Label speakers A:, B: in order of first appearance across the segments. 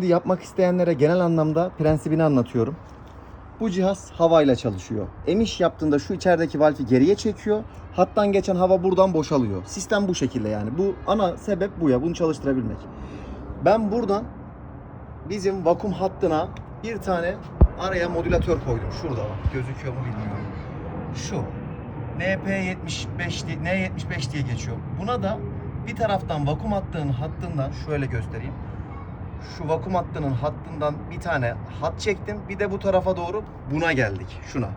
A: Şimdi yapmak isteyenlere genel anlamda prensibini anlatıyorum. Bu cihaz havayla çalışıyor. Emiş yaptığında şu içerideki valfi geriye çekiyor. Hattan geçen hava buradan boşalıyor. Sistem bu şekilde yani. Bu ana sebep bu ya. Bunu çalıştırabilmek. Ben buradan bizim vakum hattına bir tane araya modülatör koydum. Şurada bak. Gözüküyor mu bilmiyorum. Şu. NP75 diye, N75 diye geçiyor. Buna da bir taraftan vakum hattının hattından şöyle göstereyim. Şu vakum hattının hattından bir tane hat çektim. Bir de bu tarafa doğru buna geldik. Şuna.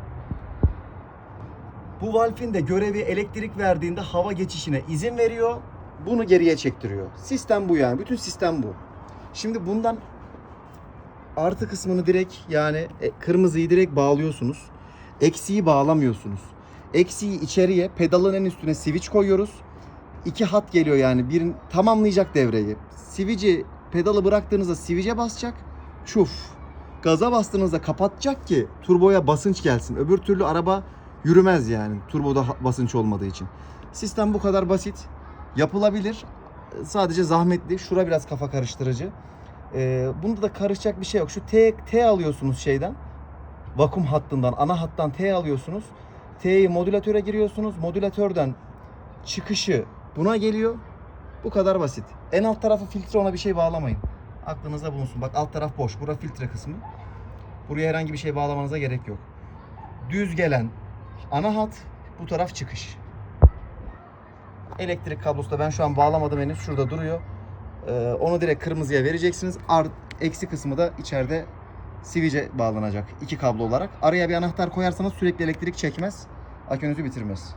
A: Bu valfin de görevi elektrik verdiğinde hava geçişine izin veriyor. Bunu geriye çektiriyor. Sistem bu yani. Bütün sistem bu. Şimdi bundan artı kısmını direkt yani e, kırmızıyı direkt bağlıyorsunuz. Eksiği bağlamıyorsunuz. Eksiği içeriye pedalın en üstüne switch koyuyoruz. İki hat geliyor yani. Birin tamamlayacak devreyi. Switch'i pedalı bıraktığınızda switch'e basacak. Çuf. Gaza bastığınızda kapatacak ki turboya basınç gelsin. Öbür türlü araba yürümez yani. Turboda basınç olmadığı için. Sistem bu kadar basit. Yapılabilir. Sadece zahmetli. Şura biraz kafa karıştırıcı. Ee, bunda da karışacak bir şey yok. Şu T, T alıyorsunuz şeyden. Vakum hattından, ana hattan T alıyorsunuz. T'yi modülatöre giriyorsunuz. Modülatörden çıkışı buna geliyor. Bu kadar basit. En alt tarafı filtre ona bir şey bağlamayın. Aklınızda bulunsun. Bak alt taraf boş. Bura filtre kısmı. Buraya herhangi bir şey bağlamanıza gerek yok. Düz gelen ana hat, bu taraf çıkış. Elektrik kablosu da ben şu an bağlamadım henüz. Şurada duruyor. Ee, onu direkt kırmızıya vereceksiniz. Art, eksi kısmı da içeride switch'e bağlanacak. iki kablo olarak. Araya bir anahtar koyarsanız sürekli elektrik çekmez. Akünüzü bitirmez.